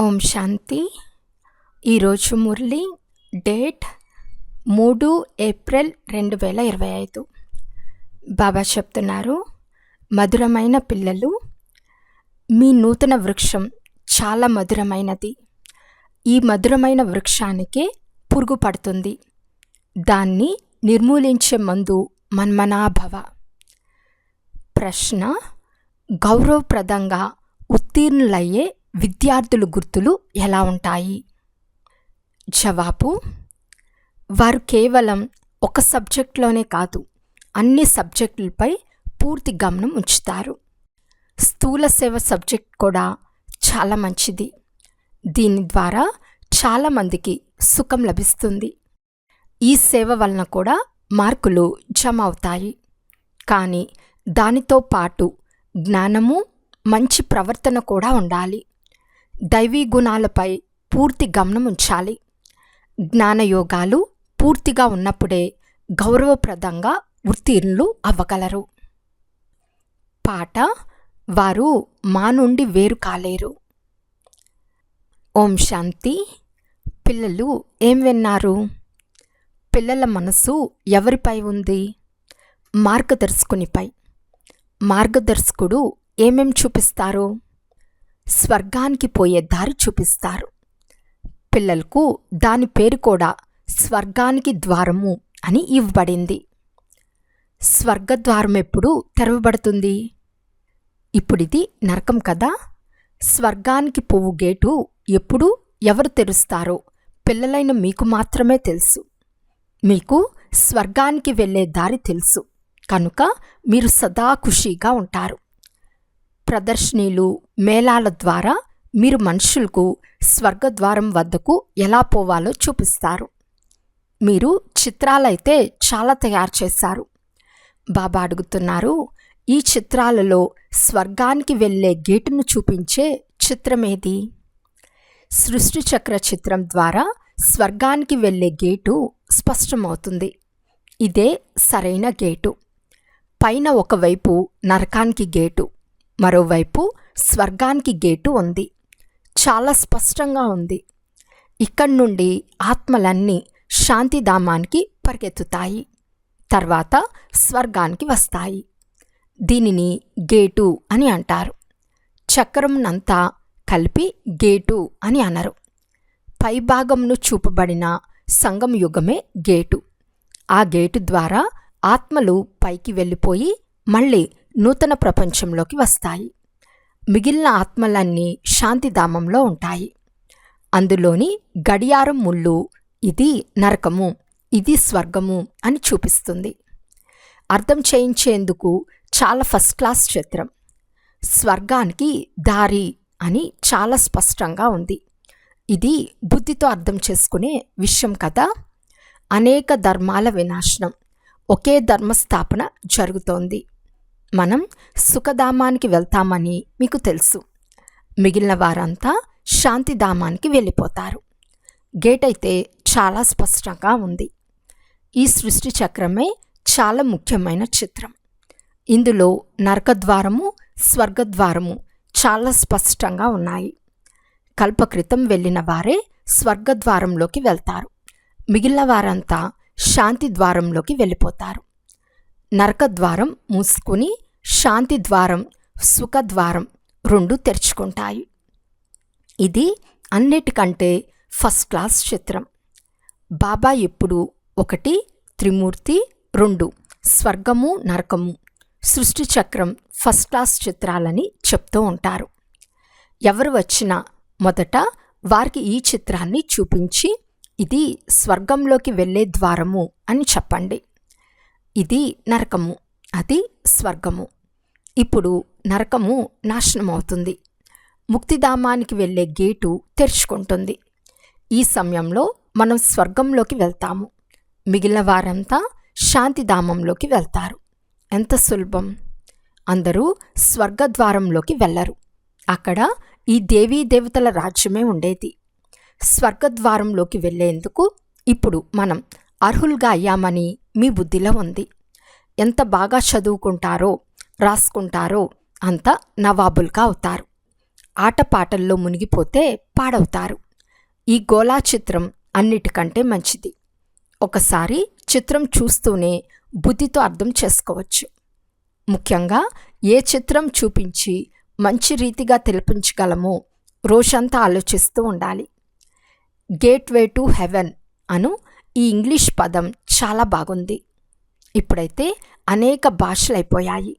ఓం శాంతి. ఈరోజు మురళి డేట్ మూడు ఏప్రిల్ రెండు వేల ఇరవై ఐదు. బాబా చెప్తున్నారు మధురమైన పిల్లలు మీ నూతన వృక్షం చాలా మధురమైనది. ఈ మధురమైన వృక్షానికే పురుగు పడుతుంది. దాన్ని నిర్మూలించే మందు మన్మనాభవ. ప్రశ్న గౌరవప్రదంగా ఉత్తీర్ణులయ్యే విద్యార్థుల గుర్తులు ఎలా ఉంటాయి? జవాబు వారు కేవలం ఒక సబ్జెక్టులోనే కాదు అన్ని సబ్జెక్టులపై పూర్తి గమనం ఉంచుతారు. స్థూల సేవ సబ్జెక్ట్ కూడా చాలా మంచిది. దీని ద్వారా చాలామందికి సుఖం లభిస్తుంది. ఈ సేవ వలన కూడా మార్కులు జమ అవుతాయి. కానీ దానితో పాటు జ్ఞానము మంచి ప్రవర్తన కూడా ఉండాలి. దైవీ గుణాలపై పూర్తి గమనం ఉంచాలి. జ్ఞానయోగాలు పూర్తిగా ఉన్నప్పుడే గౌరవప్రదంగా ఉత్తీర్ణులు అవ్వగలరు. పాట వారు మా నుండి వేరు కాలేరు. ఓం శాంతి. పిల్లలు ఏం విన్నారు? పిల్లల మనసు ఎవరిపై ఉంది? మార్గదర్శకునిపై. మార్గదర్శకుడు ఏమేం చూపిస్తారు? స్వర్గానికి పోయే దారి చూపిస్తారు. పిల్లలకు దాని పేరు కూడా స్వర్గానికి ద్వారము అని ఇవ్వబడింది. స్వర్గద్వారం ఎప్పుడు తెరవబడుతుంది? ఇప్పుడిది నరకం కదా? స్వర్గానికి పువ్వు గేటు ఎప్పుడు ఎవరు తెరుస్తారో పిల్లలైన మీకు మాత్రమే తెలుసు. మీకు స్వర్గానికి వెళ్ళే దారి తెలుసు. కనుక మీరు సదా ఖుషీగా ఉంటారు. ప్రదర్శనీలు మేళాల ద్వారా మీరు మనుషులకు స్వర్గద్వారం వద్దకు ఎలా పోవాలో చూపిస్తారు. మీరు చిత్రాలైతే చాలా తయారు చేశారు. బాబా అడుగుతున్నారు ఈ చిత్రాలలో స్వర్గానికి వెళ్ళే గేటును చూపించే చిత్రమేది? సృష్టి చక్ర చిత్రం ద్వారా స్వర్గానికి వెళ్ళే గేటు స్పష్టమవుతుంది. ఇదే సరైన గేటు. పైన ఒకవైపు నరకానికి గేటు. మరోవైపు స్వర్గానికి గేటు ఉంది. చాలా స్పష్టంగా ఉంది. ఇక్కడి నుండి ఆత్మలన్నీ శాంతిధామానికి పరిగెత్తుతాయి. తర్వాత స్వర్గానికి వస్తాయి. దీనిని గేటు అని అంటారు. చక్రంనంతా కలిపి గేటు అని అనరు. పైభాగంను చూపబడిన సంగం యుగమే గేటు. ఆ గేటు ద్వారా ఆత్మలు పైకి వెళ్ళిపోయి మళ్ళీ నూతన ప్రపంచంలోకి వస్తాయి. మిగిలిన ఆత్మలన్నీ శాంతిధామంలో ఉంటాయి. అందులోని గడియారం ముళ్ళు ఇది నరకము ఇది స్వర్గము అని చూపిస్తుంది. అర్థం చేయించేందుకు చాలా ఫస్ట్ క్లాస్ చిత్రం స్వర్గానికి దారి అని చాలా స్పష్టంగా ఉంది. ఇది బుద్ధితో అర్థం చేసుకునే విషయం కదా? అనేక ధర్మాల వినాశనం ఒకే ధర్మస్థాపన జరుగుతోంది. మనం సుఖధామానికి వెళ్తామని మీకు తెలుసు. మిగిలిన వారంతా శాంతిధామానికి వెళ్ళిపోతారు. గేట్ అయితే చాలా స్పష్టంగా ఉంది. ఈ సృష్టి చక్రమే చాలా ముఖ్యమైన చిత్రం. ఇందులో నరకద్వారము స్వర్గద్వారము చాలా స్పష్టంగా ఉన్నాయి. కల్పకృతం వెళ్ళిన వారే స్వర్గద్వారంలోకి వెళ్తారు. మిగిలిన వారంతా శాంతి ద్వారంలోకి వెళ్ళిపోతారు. నరకద్వారం మూసుకుని శాంతి ద్వారం సుఖద్వారం రెండు తెరుచుకుంటాయి. ఇది అన్నిటికంటే ఫస్ట్ క్లాస్ చిత్రం. బాబా ఎప్పుడు ఒకటి త్రిమూర్తి రెండు స్వర్గము నరకము సృష్టి చక్రం ఫస్ట్ క్లాస్ చిత్రాలని చెప్తూ ఉంటారు. ఎవరు వచ్చినా మొదట వారికి ఈ చిత్రాన్ని చూపించి ఇది స్వర్గంలోకి వెళ్ళే ద్వారము అని చెప్పండి. ఇది నరకము అది స్వర్గము. ఇప్పుడు నరకము నాశనమవుతుంది. ముక్తిధామానికి వెళ్ళే గేటు తెరుచుకుంటుంది. ఈ సమయంలో మనం స్వర్గంలోకి వెళ్తాము. మిగిలిన వారంతా శాంతిధామంలోకి వెళ్తారు. ఎంత సులభం! అందరూ స్వర్గద్వారంలోకి వెళ్ళరు. అక్కడ ఈ దేవీ దేవతల రాజ్యమే ఉండేది. స్వర్గద్వారంలోకి వెళ్ళేందుకు ఇప్పుడు మనం అర్హులుగా అయ్యామని మీ బుద్ధిలో ఉంది. ఎంత బాగా చదువుకుంటారో రాసుకుంటారో. అంత నవాబులుగా అవుతారు. ఆటపాటల్లో మునిగిపోతే పాడవుతారు. ఈ గోలా చిత్రం అన్నిటికంటే మంచిది. ఒకసారి చిత్రం చూస్తూనే బుద్ధితో అర్థం చేసుకోవచ్చు. ముఖ్యంగా ఏ చిత్రం చూపించి మంచి రీతిగా తెలిపించగలమో రోజంతా ఆలోచిస్తూ ఉండాలి. గేట్వే టు హెవెన్ అను ఈ ఇంగ్లీష్ పదం చాలా బాగుంది. ఇప్పుడైతే అనేక భాషలైపోయాయి.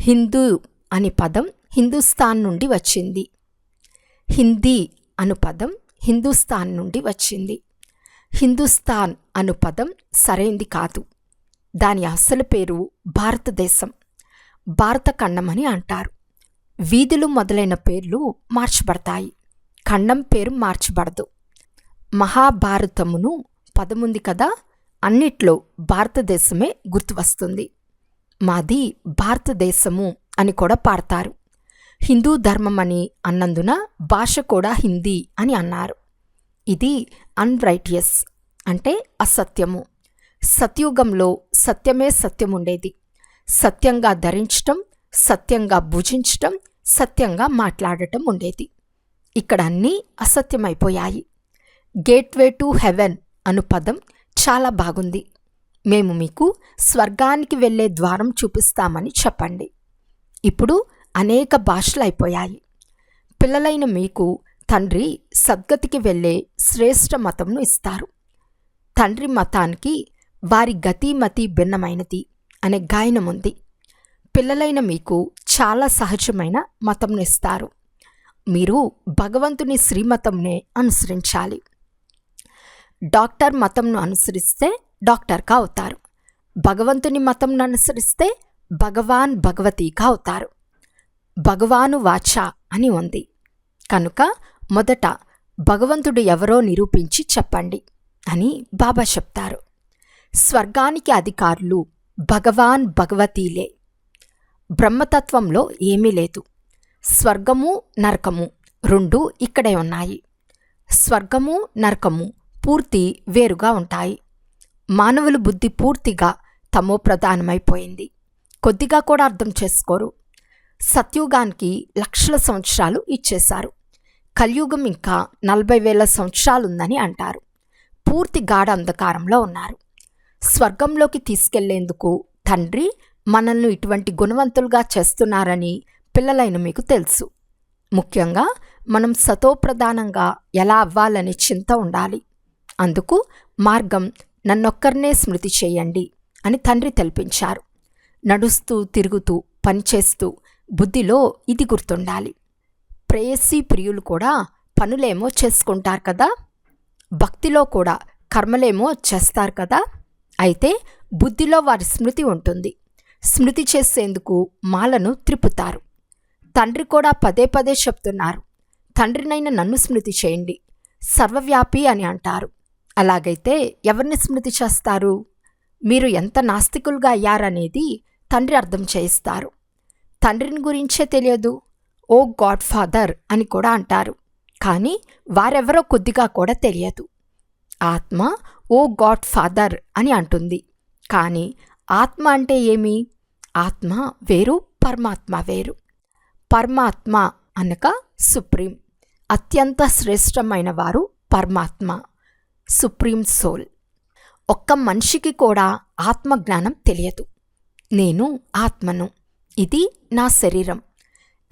హిందూ అని పదం హిందుస్థాన్ నుండి వచ్చింది. హిందీ అను పదం హిందుస్థాన్ నుండి వచ్చింది. హిందుస్థాన్ అను పదం సరైంది కాదు. దాని అసలు పేరు భారతదేశం. భారత ఖండం అని అంటారు. వీధులు మొదలైన పేర్లు మార్చబడతాయి. ఖండం పేరు మార్చబడదు. మహాభారతమును పదముంది కదా? అన్నిట్లో భారతదేశమే గుర్తు వస్తుంది మాది భారతదేశము అని కూడా పాడతారు. హిందూ ధర్మం అని అన్నందున భాష కూడా హిందీ అని అన్నారు. ఇది అన్రైటియస్ అంటే అసత్యము. సత్యుగంలో సత్యమే సత్యం ఉండేది సత్యంగా ధరించటం సత్యంగా భుజించటం సత్యంగా మాట్లాడటం ఉండేది. ఇక్కడ అన్నీ అసత్యమైపోయాయి. గేట్వే టు హెవెన్ అను పదం చాలా బాగుంది. మేము మీకు స్వర్గానికి వెళ్ళే ద్వారం చూపిస్తామని చెప్పండి. ఇప్పుడు అనేక భాషలు అయిపోయాయి. పిల్లలైన మీకు తండ్రి సద్గతికి వెళ్ళే శ్రేష్ఠ మతంను ఇస్తారు. తండ్రి మతానికి వారి గతిమతి భిన్నమైనది అనే గాయనం ఉంది. పిల్లలైన మీకు చాలా సహజమైన మతంను ఇస్తారు. మీరు భగవంతుని శ్రీమతంనే అనుసరించాలి. డాక్టర్ మతంను అనుసరిస్తే డాక్టర్గా అవుతారు భగవంతుని మతంను అనుసరిస్తే భగవాన్ భగవతిగా అవుతారు భగవాను వాచ అని ఉంది. కనుక మొదట భగవంతుడు ఎవరో నిరూపించి చెప్పండి అని బాబా చెప్తారు. స్వర్గానికి అధికారులు భగవాన్ భగవతీలే. బ్రహ్మతత్వంలో ఏమీ లేదు. స్వర్గము నరకము రెండు ఇక్కడే ఉన్నాయి. స్వర్గము నరకము పూర్తి వేరుగా ఉంటాయి. మానవుల బుద్ధి పూర్తిగా తమో ప్రధానమైపోయింది. కొద్దిగా కూడా అర్థం చేసుకోరు. సత్యుగానికి లక్షల సంవత్సరాలు ఇచ్చేశారు. కలియుగం ఇంకా నలభై వేల సంవత్సరాలుందని అంటారు. పూర్తి గాఢ అంధకారంలో ఉన్నారు. స్వర్గంలోకి తీసుకెళ్ళేందుకు తండ్రి మనల్ని ఇటువంటి గుణవంతులుగా చేస్తున్నారని పిల్లలైన మీకు తెలుసు. ముఖ్యంగా మనం సతోప్రధానంగా ఎలా అవ్వాలనే చింత ఉండాలి. అందుకు మార్గం నన్నొక్కరినే స్మృతి చేయండి అని తండ్రి తెలిపించారు. నడుస్తూ తిరుగుతూ పనిచేస్తూ బుద్ధిలో ఇది గుర్తుండాలి. ప్రేయసీ ప్రియులు కూడా పనులేమో చేసుకుంటారు కదా? భక్తిలో కూడా కర్మలేమో చేస్తారు కదా? అయితే బుద్ధిలో వారి స్మృతి ఉంటుంది. స్మృతి చేసేందుకు మాలను త్రిప్పుతారు తండ్రి కూడా పదే పదే చెప్తున్నారు తండ్రినైన నన్ను స్మృతి చేయండి. సర్వవ్యాపి అని అంటారు. అలాగైతే ఎవరిని స్మృతి చేస్తారు? మీరు ఎంత నాస్తికులుగా అయ్యారనేది తండ్రి అర్థం చేయిస్తారు. తండ్రిని గురించే తెలియదు. ఓ గాడ్ ఫాదర్ అని కూడా అంటారు. కానీ వారెవరో కొద్దిగా కూడా తెలియదు. ఆత్మ ఓ గాడ్ ఫాదర్ అని అంటుంది. కానీ ఆత్మ అంటే ఏమి? ఆత్మ వేరు పరమాత్మ వేరు. పరమాత్మ అనగా సుప్రీం. అత్యంత శ్రేష్టమైన వారు పరమాత్మ. Supreme soul. ఒక్క మనిషికి కూడా ఆత్మజ్ఞానం తెలియదు. నేను ఆత్మను. ఇది నా శరీరం.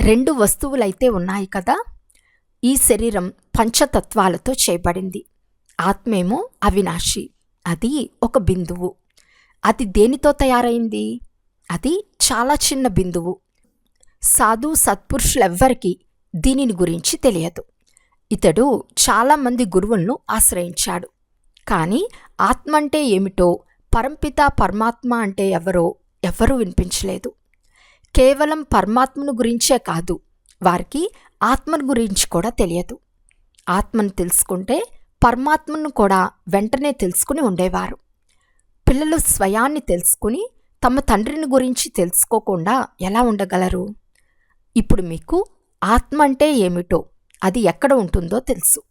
రెండు వస్తువులైతే ఉన్నాయి కదా? ఈ శరీరం పంచతత్వాలతో చేయబడింది. ఆత్మేమో అవినాశి. అది ఒక బిందువు. అది దేనితో తయారైంది? అది చాలా చిన్న బిందువు. సాధు సత్పురుషులెవ్వరికీ దీనిని గురించి తెలియదు. ఇతడు చాలామంది గురువులను ఆశ్రయించాడు. కానీ ఆత్మ అంటే ఏమిటో పరంపిత పరమాత్మ అంటే ఎవరో ఎవరూ వినిపించలేదు. కేవలం పరమాత్మను గురించే కాదు వారికి ఆత్మను గురించి కూడా తెలియదు. ఆత్మను తెలుసుకుంటే పరమాత్మను కూడా వెంటనే తెలుసుకుని ఉండేవారు. పిల్లలు స్వయాన్ని తెలుసుకుని తమ తండ్రిని గురించి తెలుసుకోకుండా ఎలా ఉండగలరు? ఇప్పుడు మీకు ఆత్మ అంటే ఏమిటో అది ఎక్కడ ఉంటుందో తెలుసు.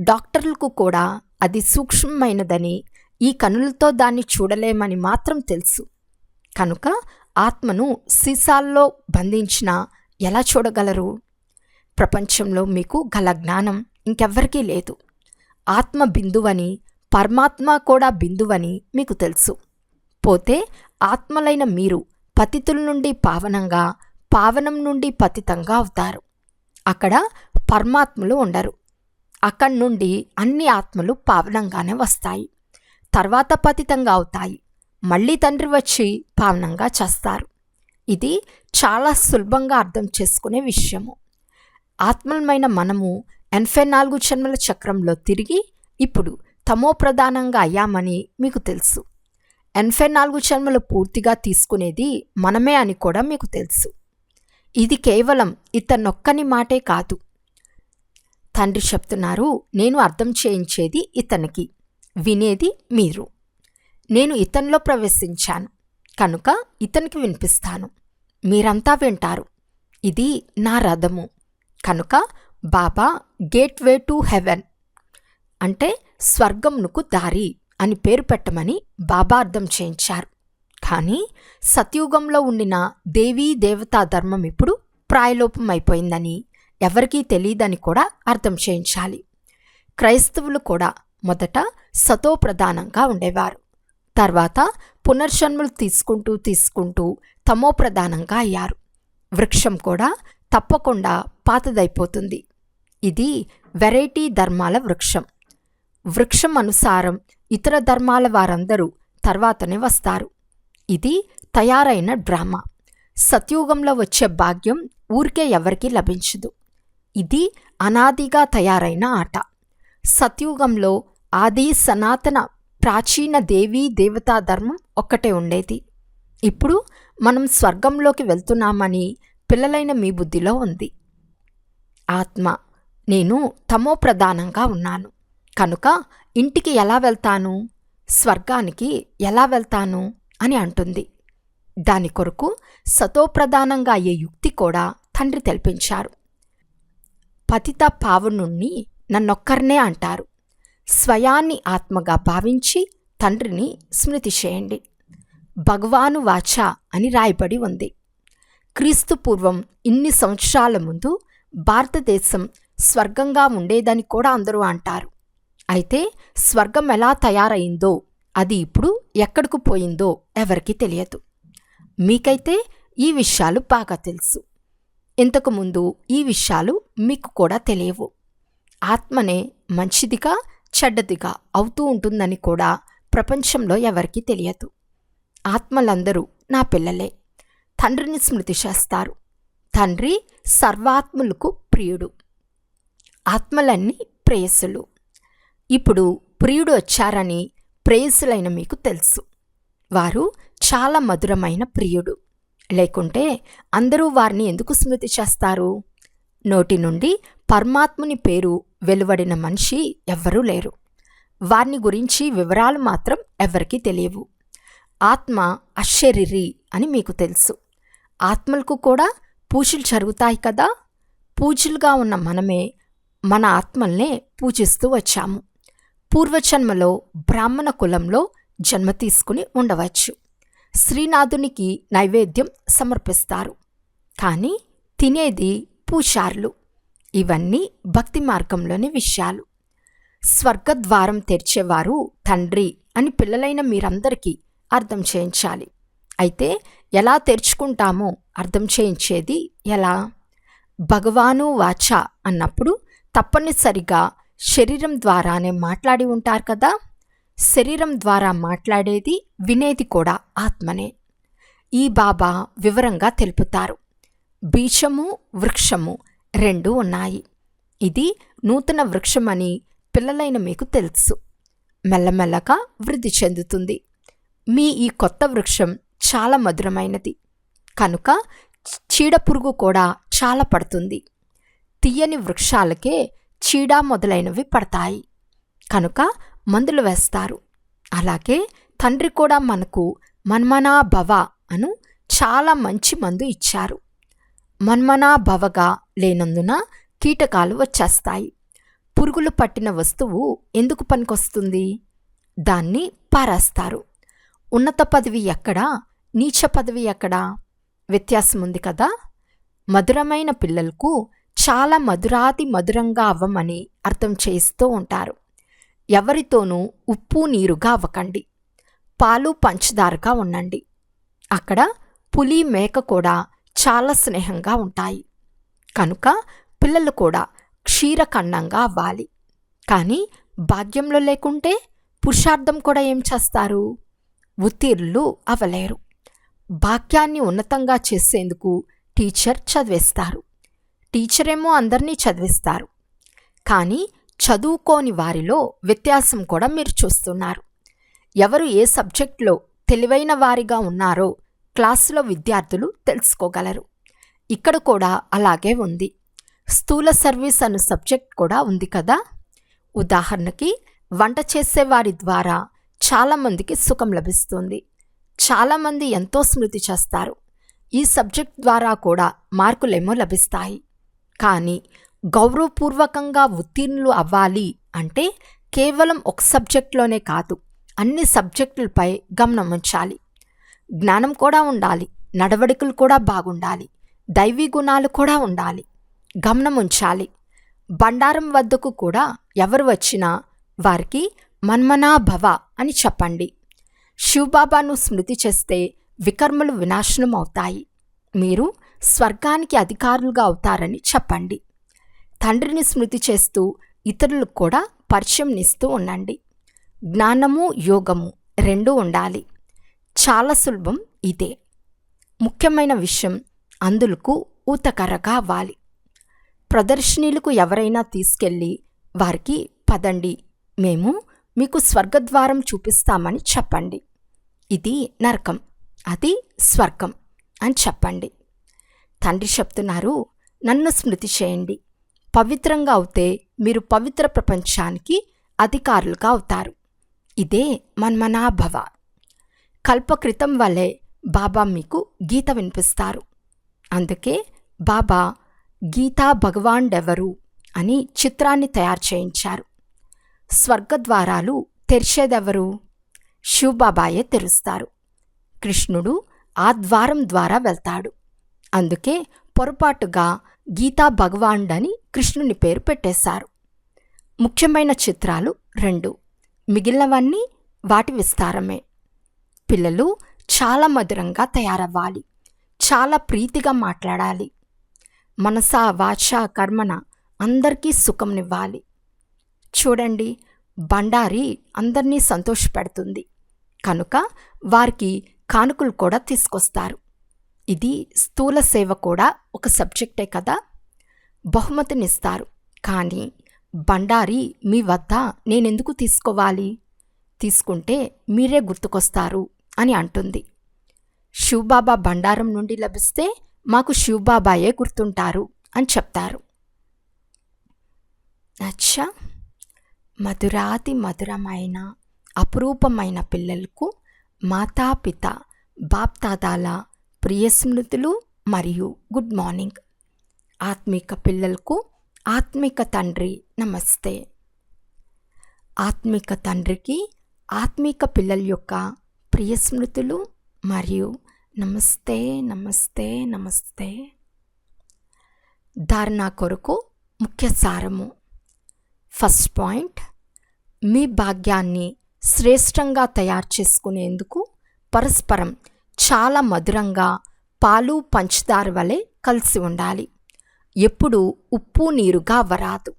డాక్టర్లకు కూడా అది సూక్ష్మమైనదని ఈ కనులతో దాన్ని చూడలేమని మాత్రం తెలుసు. కనుక ఆత్మను సీసాల్లో బంధించినా ఎలా చూడగలరు? ప్రపంచంలో మీకు గల జ్ఞానం ఇంకెవ్వరికీ లేదు. ఆత్మ బిందువని పరమాత్మ కూడా బిందువని మీకు తెలుసు. పోతే ఆత్మలైన మీరు పతితుల నుండి పావనంగా పావనం నుండి పతితంగా అవుతారు. అక్కడ పరమాత్మలు ఉండరు. అక్కడి నుండి అన్ని ఆత్మలు పావనంగానే వస్తాయి. తర్వాత పతితంగా అవుతాయి. మళ్ళీ తండ్రి వచ్చి పావనంగా చేస్తారు. ఇది చాలా సులభంగా అర్థం చేసుకునే విషయము. ఆత్మలమైన మనము ఎనభై నాలుగు జన్మల చక్రంలో తిరిగి ఇప్పుడు తమో ప్రధానంగా అయ్యామని మీకు తెలుసు. ఎనభై నాలుగు జన్మలు పూర్తిగా తీసుకునేది మనమే అని కూడా మీకు తెలుసు. ఇది కేవలం ఇతనొక్కని మాటే కాదు. తండ్రి చెప్తున్నారు నేను అర్థం చేయించేది ఇతనికి. వినేది మీరు. నేను ఇతనిలో ప్రవేశించాను కనుక ఇతనికి వినిపిస్తాను. మీరంతా వింటారు. ఇది నా రథము. కనుక బాబా గేట్వే టు హెవెన్. అంటే స్వర్గమునకు దారి అని పేరు పెట్టమని బాబా అర్థం చేయించారు. కానీ సత్యుగంలో ఉండిన దేవీ దేవతా ధర్మం ఇప్పుడు ప్రాయలోపం అయిపోయిందని ఎవరికీ తెలియదని కూడా అర్థం చేయించాలి. క్రైస్తవులు కూడా మొదట సతో ప్రధానంగా ఉండేవారు. తర్వాత పునర్జన్మలు తీసుకుంటూ తీసుకుంటూ తమో ప్రధానంగా అయ్యారు. వృక్షం కూడా తప్పకుండా పాతదైపోతుంది. ఇది వెరైటీ ధర్మాల వృక్షం. వృక్షం అనుసారం ఇతర ధర్మాల వారందరూ తర్వాతనే వస్తారు. ఇది తయారైన డ్రామా. సత్యుగంలో వచ్చే భాగ్యం ఊరికే ఎవరికీ లభించదు. ఇది అనాదిగా తయారైన ఆట. సత్యుగంలో ఆది సనాతన ప్రాచీన దేవీ దేవతా ధర్మం ఒక్కటే ఉండేది. ఇప్పుడు మనం స్వర్గంలోకి వెళ్తున్నామని పిల్లలైన మీ బుద్ధిలో ఉంది. ఆత్మ నేను తమో ప్రధానంగా ఉన్నాను. కనుక ఇంటికి ఎలా వెళ్తాను? స్వర్గానికి ఎలా వెళ్తాను? అని అంటుంది. దాని కొరకు సతోప్రధానంగా అయ్యే యుక్తి కూడా తండ్రి తెలిపించారు. పతిత పావనుణ్ణి నన్నొక్కర్నే అంటారు. స్వయాన్ని ఆత్మగా భావించి తండ్రిని స్మృతి చేయండి. భగవాను వాచ అని రాయబడి ఉంది. క్రీస్తు పూర్వం ఇన్ని సంవత్సరాల ముందు భారతదేశం స్వర్గంగా ఉండేదని కూడా అందరూ అంటారు. అయితే స్వర్గం ఎలా తయారైందో అది ఇప్పుడు ఎక్కడికి పోయిందో ఎవరికీ తెలియదు. మీకైతే ఈ విషయాలు బాగా తెలుసు. ఇంతకుముందు ఈ విషయాలు మీకు కూడా తెలియవు. ఆత్మనే మంచిదిగా చెడ్డదిగా అవుతూ ఉంటుందని కూడా ప్రపంచంలో ఎవరికీ తెలియదు. ఆత్మలందరూ నా పిల్లలే. తండ్రిని స్మృతి చేస్తారు తండ్రి సర్వాత్ములకు ప్రియుడు. ఆత్మలన్నీ ప్రేయసులు ఇప్పుడు ప్రియుడు వచ్చారని ప్రేయసులైన మీకు తెలుసు. వారు చాలా మధురమైన ప్రియుడు. లేకుంటే అందరూ వారిని ఎందుకు స్మృతి చేస్తారు? నోటి నుండి పరమాత్ముని పేరు వెలువడిన మనిషి ఎవ్వరూ లేరు. వారిని గురించి వివరాలు మాత్రం ఎవరికీ తెలియవు. ఆత్మ అశరీరి అని మీకు తెలుసు. ఆత్మలకు కూడా పూజలు జరుగుతాయి కదా? పూజలుగా ఉన్న మనమే మన ఆత్మల్నే పూజిస్తూ వచ్చాము. పూర్వజన్మలో బ్రాహ్మణ కులంలో జన్మ తీసుకుని ఉండవచ్చు. శ్రీనాథునికి నైవేద్యం సమర్పిస్తారు. కానీ తినేది పూషార్లు. ఇవన్నీ భక్తి మార్గంలోని విషయాలు. స్వర్గద్వారం తెరిచేవారు తండ్రి అని పిల్లలైన మీరందరికీ అర్థం చేయించాలి. అయితే ఎలా తెరుచుకుంటామో అర్థం చేయించేది ఎలా? భగవాను వాచ అన్నప్పుడు తప్పనిసరిగా శరీరం ద్వారానే మాట్లాడి ఉంటారు కదా? శరీరం ద్వారా మాట్లాడేది వినేది కూడా ఆత్మనే. ఈ బాబా వివరంగా తెలుపుతారు. బీజము వృక్షము రెండు ఉన్నాయి. ఇది నూతన వృక్షమని పిల్లలైన మీకు తెలుసు. మెల్లమెల్లగా వృద్ధి చెందుతుంది. మీ ఈ కొత్త వృక్షం చాలా మధురమైనది. కనుక చీడపురుగు కూడా చాలా పడుతుంది. తీయని వృక్షాలకే చీడ మొదలైనవి పడతాయి. కనుక మందులు వేస్తారు. అలాగే తండ్రి కూడా మనకు మన్మనా భవ అను చాలా మంచి మందు ఇచ్చారు. మన్మనా భవగా లేనందున కీటకాలు వచ్చేస్తాయి. పురుగులు పట్టిన వస్తువు ఎందుకు పనికొస్తుంది? దాన్ని పారేస్తారు. ఉన్నత పదవి ఎక్కడా? నీచ పదవి ఎక్కడా? వ్యత్యాసం ఉంది కదా? మధురమైన పిల్లలకు చాలా మధురాతి మధురంగా అవ్వమని అర్థం చేస్తూ ఉంటారు. ఎవరితోనూ ఉప్పు నీరుగా అవ్వకండి పాలు పంచదారగా ఉండండి. అక్కడ పులి మేక కూడా చాలా స్నేహంగా ఉంటాయి. కనుక పిల్లలు కూడా క్షీరఖండంగా అవ్వాలి. కానీ భాగ్యంలో లేకుంటే పురుషార్థం కూడా ఏం చేస్తారు? ఉత్తీర్ణులు అవ్వలేరు భాగ్యాన్ని ఉన్నతంగా చేసేందుకు టీచర్ చదివేస్తారు. టీచరేమో అందరినీ చదివిస్తారు. కానీ చదువుకోని వారిలో వ్యత్యాసం కూడా మీరు చూస్తున్నారు. ఎవరు ఏ సబ్జెక్ట్లో తెలివైన వారిగా ఉన్నారో క్లాసులో విద్యార్థులు తెలుసుకోగలరు. ఇక్కడ కూడా అలాగే ఉంది. స్థూల సర్వీస్ అను సబ్జెక్ట్ కూడా ఉంది కదా? ఉదాహరణకి వంట చేసేవారి ద్వారా చాలామందికి సుఖం లభిస్తుంది. చాలామంది ఎంతో స్మృతి చేస్తారు. ఈ సబ్జెక్ట్ ద్వారా కూడా మార్కులేమో లభిస్తాయి. కానీ గౌరవపూర్వకంగా ఉత్తీర్ణులు అవ్వాలి అంటే కేవలం ఒక సబ్జెక్ట్లోనే కాదు అన్ని సబ్జెక్టులపై గమనం ఉంచాలి. జ్ఞానం కూడా ఉండాలి నడవడికలు కూడా బాగుండాలి దైవీ గుణాలు కూడా ఉండాలి గమనం ఉంచాలి. బండారం వద్దకు కూడా ఎవరు వచ్చినా వారికి మన్మనాభవ అని చెప్పండి. శివబాబాను స్మృతి చేస్తే వికర్మలు వినాశనం అవుతాయి. మీరు స్వర్గానికి అధికారులుగా అవుతారని చెప్పండి. తండ్రిని స్మృతి చేస్తూ ఇతరులకు కూడా పరిచయం ఇస్తూ ఉండండి. జ్ఞానము యోగము రెండూ ఉండాలి. చాలా సులభం ఇదే. ముఖ్యమైన విషయం అందులకు ఊతకర్రగా అవ్వాలి. ప్రదర్శనీలకు ఎవరైనా తీసుకెళ్ళి వారికి పదండి మేము మీకు స్వర్గద్వారం చూపిస్తామని చెప్పండి. ఇది నరకం అది స్వర్గం అని చెప్పండి. తండ్రి చెప్తున్నారు నన్ను స్మృతి చేయండి. పవిత్రంగా అవుతే మీరు పవిత్ర ప్రపంచానికి అధికారులుగా అవుతారు. ఇదే మన్మనాభవ. కల్పకృతం వల్లే బాబా మీకు గీత వినిపిస్తారు. అందుకే బాబా గీతా భగవాండెవరు అని చిత్రాన్ని తయారు చేయించారు. స్వర్గద్వారాలు తెరిచేదెవరు? శివబాబాయే తెరుస్తారు. కృష్ణుడు ఆ ద్వారం ద్వారా వెళ్తాడు. అందుకే పొరపాటుగా గీతా భగవాండని కృష్ణుని పేరు పెట్టేశారు. ముఖ్యమైన చిత్రాలు రెండు. మిగిలినవన్నీ వాటి విస్తారమే. పిల్లలు చాలా మధురంగా తయారవ్వాలి. చాలా ప్రీతిగా మాట్లాడాలి. మనస వాచ కర్మన అందరికీ సుఖంనివ్వాలి చూడండి బండారి అందరినీ సంతోషపెడుతుంది. కనుక వారికి కానుకలు కూడా తీసుకొస్తారు. ఇది స్థూల సేవ కూడా ఒక సబ్జెక్టే కదా. బహుమతినిస్తారు. కానీ బండారి మీ వద్ద నేనెందుకు తీసుకోవాలి? తీసుకుంటే మీరే గుర్తుకొస్తారు అని అంటుంది. శివబాబా బండారం నుండి లభిస్తే మాకు శివబాబాయే గుర్తుంటారు అని చెప్తారు. అచ్చా! మధురాతి మధురమైన అపురూపమైన పిల్లలకు మాతాపిత బాప్తాదాల ప్రియ స్మృతులు మరియు గుడ్ మార్నింగ్. ఆత్మిక పిల్లలకు ఆత్మిక తండ్రి నమస్తే. ఆత్మిక తండ్రికి ఆత్మిక పిల్లల యొక్క ప్రియ స్మృతులు మరియు నమస్తే నమస్తే నమస్తే. ధారణ కొరకు ముఖ్య సారము. ఫస్ట్ పాయింట్ మీ భాగ్యాన్ని శ్రేష్టంగా తయారు చేసుకునేందుకు పరస్పరం చాలా మధురంగా పాలు పంచదార వలె కలిసి ఉండాలి. ఎప్పుడు ఉప్పు నీరుగా వరాదు.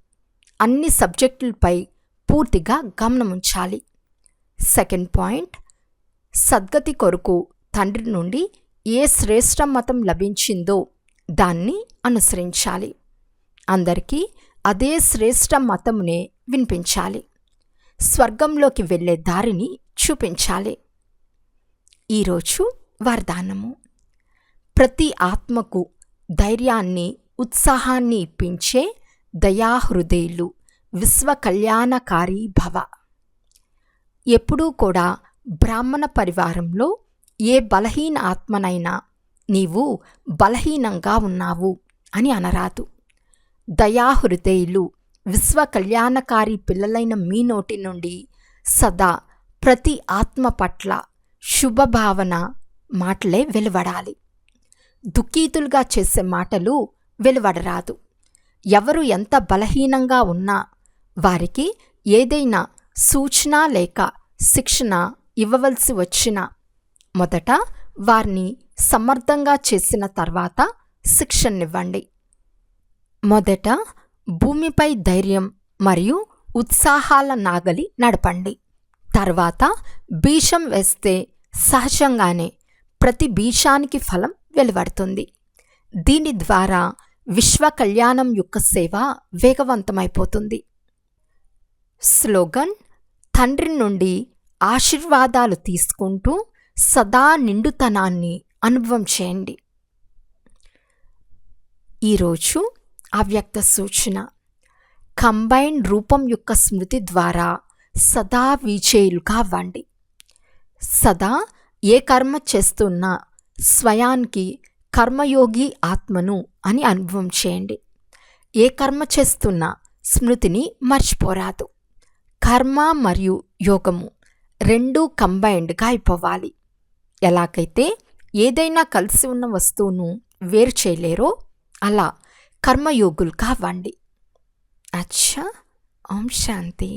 అన్ని సబ్జెక్టులపై పూర్తిగా గమనం ఉంచాలి. సెకండ్ పాయింట్ సద్గతి కొరకు తండ్రి నుండి ఏ శ్రేష్ట మతం లభించిందో దాన్ని అనుసరించాలి. అందరికీ అదే శ్రేష్ట మతమునే వినిపించాలి. స్వర్గంలోకి వెళ్ళే దారిని చూపించాలి. ఈరోజు వరదానము. ప్రతి ఆత్మకు ధైర్యాన్ని ఉత్సాహాన్ని ఇప్పించే దయాహృదయులు విశ్వ కళ్యాణకారి భవ. ఎప్పుడూ కూడా బ్రాహ్మణ పరివారంలో ఏ బలహీన ఆత్మనైనా నీవు బలహీనంగా ఉన్నావు అని అనరాదు. దయాహృదయులు విశ్వ కళ్యాణకారి పిల్లలైన మీ నోటి నుండి సదా ప్రతి ఆత్మ పట్ల శుభభావన మాటలే వెలువడాలి. దుఃఖీతులుగా చేసే మాటలు వెలువడరాదు. ఎవరు ఎంత బలహీనంగా ఉన్నా వారికి ఏదైనా సూచన లేక శిక్షణ ఇవ్వవలసి వచ్చినా మొదట వారిని సమర్థంగా చేసిన తర్వాత శిక్షణనివ్వండి. మొదట భూమిపై ధైర్యం మరియు ఉత్సాహాల నాగలి నడపండి. తర్వాత బీషం వేస్తే సహజంగానే ప్రతి బీజానికి ఫలం వెలువడుతుంది. దీని ద్వారా విశ్వ కళ్యాణం యొక్క సేవ వేగవంతమైపోతుంది. స్లోగన్ తండ్రి నుండి ఆశీర్వాదాలు తీసుకుంటూ సదా నిండుతనాన్ని అనుభవం చేయండి. ఈరోజు అవ్యక్త సూచన కంబైన్ రూపం యొక్క స్మృతి ద్వారా సదా విజయులుగా అవ్వండి. సదా ఏ కర్మ చేస్తున్నా స్వయానికి కర్మయోగి ఆత్మను అని అనుభవం చేయండి. ఏ కర్మ చేస్తున్నా స్మృతిని మర్చిపోరాదు. కర్మ మరియు యోగము రెండూ కంబైన్డ్గా అయిపోవాలి. ఎలాగైతే ఏదైనా కలిసి ఉన్న వస్తువును వేరు చేయలేరో అలా కర్మయోగులుగా కావండి అచ్చా! ఓం శాంతి.